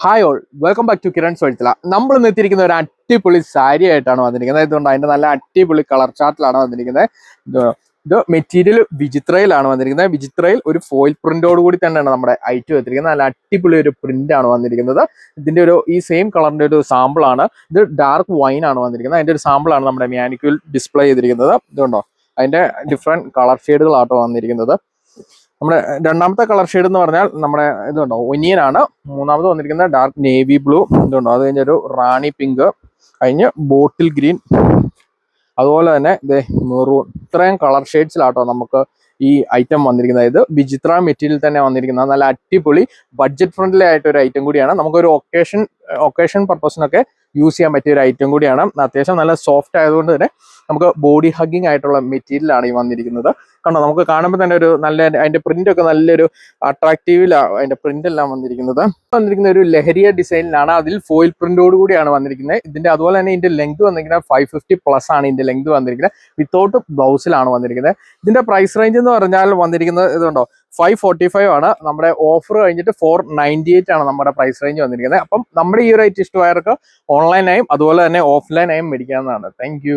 Hi all welcome back to Kiran സോഴ്ത്തില നമ്മൾ എത്തിയിരിക്കുന്ന ഒരു അടിപൊളി സാരി ആയിട്ടാണ് വന്നിരിക്കുന്നത്. ഇതുകൊണ്ട് അതിന്റെ നല്ല അടിപൊളി കളർ ചാർട്ടിലാണ് വന്നിരിക്കുന്നത്. ഇത് മെറ്റീരിയൽ വിചിത്രയിലാണ് വന്നിരിക്കുന്നത്. വിചിത്രയിൽ ഒരു ഫോയിൽ പ്രിന്റോട് കൂടി തന്നെയാണ് നമ്മുടെ ഐറ്റം എത്തിയിരിക്കുന്നത്. നല്ല അടിപൊളി ഒരു പ്രിന്റ് ആണ് വന്നിരിക്കുന്നത്. ഇതിന്റെ ഒരു ഈ സെയിം കളറിന്റെ ഒരു സാമ്പിൾ ആണ്. ഇത് ഡാർക്ക് വൈൻ ആണ് വന്നിരിക്കുന്നത്. അതിന്റെ ഒരു സാമ്പിൾ ആണ് നമ്മുടെ മാനിക്യൂൽ ഡിസ്പ്ലേ ചെയ്തിരിക്കുന്നത്. ഇതുണ്ടോ? അതിന്റെ ഡിഫറെന്റ് കളർ ഷെയ്ഡുകളാട്ടോ വന്നിരിക്കുന്നത്. നമ്മുടെ രണ്ടാമത്തെ കളർ ഷെയ്ഡ് എന്ന് പറഞ്ഞാൽ നമ്മുടെ ഇതുണ്ടോ ഒനിയൻ ആണ് മൂന്നാമത് വന്നിരിക്കുന്നത് ഡാർക്ക് നേവി ബ്ലൂ ഇതുണ്ടോ അത് കഴിഞ്ഞൊരു റാണി പിങ്ക് കഴിഞ്ഞ് ബോട്ടിൽ ഗ്രീൻ അതുപോലെ തന്നെ ഇതേ മെറൂൺ ഇത്രയും കളർ ഷെയ്ഡ്സിലാട്ടോ നമുക്ക് ഈ ഐറ്റം വന്നിരിക്കുന്നത്. ഇത് വിചിത്ര മെറ്റീരിയൽ തന്നെ വന്നിരിക്കുന്നത്. നല്ല അടിപൊളി ബഡ്ജറ്റ് ഫ്രണ്ട്ലി ആയിട്ട് ഒരു ഐറ്റം കൂടിയാണ്. നമുക്കൊരു ഒക്കേഷൻ ഒക്കേഷൻ പർപ്പസിനൊക്കെ യൂസ് ചെയ്യാൻ പറ്റിയ ഒരു ഐറ്റം കൂടിയാണ്. അത്യാവശ്യം നല്ല സോഫ്റ്റ് ആയതുകൊണ്ട് തന്നെ നമുക്ക് ബോഡി ഹഗ്ഗിങ് ആയിട്ടുള്ള മെറ്റീരിയലാണ് ഈ വന്നിരിക്കുന്നത്. കണ്ടോ നമുക്ക് കാണുമ്പോൾ തന്നെ ഒരു നല്ല അതിന്റെ പ്രിന്റ് ഒക്കെ നല്ലൊരു അട്രാക്റ്റീവിലാണ് അതിന്റെ പ്രിന്റ് എല്ലാം വന്നിരിക്കുന്നത്. വന്നിരിക്കുന്ന ഒരു ലഹരിയ ഡിസൈനിലാണ്. അതിൽ ഫോയിൽ പ്രിന്റോട് കൂടിയാണ് വന്നിരിക്കുന്നത്. ഇതിന്റെ അതുപോലെ തന്നെ ഇതിന്റെ ലെങ്ത് വന്നിരിക്കുന്നത് ഫൈവ് ഫിഫ്റ്റി പ്ലസ് ആണ് ഇതിന്റെ ലെങ്ത് വന്നിരിക്കുന്നത്. വിത്തൗട്ട് ബ്ലൗസിലാണ് വന്നിരിക്കുന്നത്. ഇതിന്റെ പ്രൈസ് റേഞ്ച് എന്ന് പറഞ്ഞാൽ വന്നിരിക്കുന്നത് ഇതുണ്ടോ ഫൈവ് ഫോർട്ടി ഫൈവ് ആണ്. നമ്മുടെ ഓഫർ കഴിഞ്ഞിട്ട് ഫോർ നയന്റി എയ്റ്റ് ആണ് നമ്മുടെ പ്രൈസ് റേഞ്ച് വന്നിരിക്കുന്നത്. അപ്പം നമ്മുടെ ഈ ഒരു ഐറ്റം ഇഷ്ടമായവർക്ക് ഓൺലൈനായും അതുപോലെ തന്നെ ഓഫ്ലൈനായും മേടിക്കാവുന്നതാണ്. താങ്ക്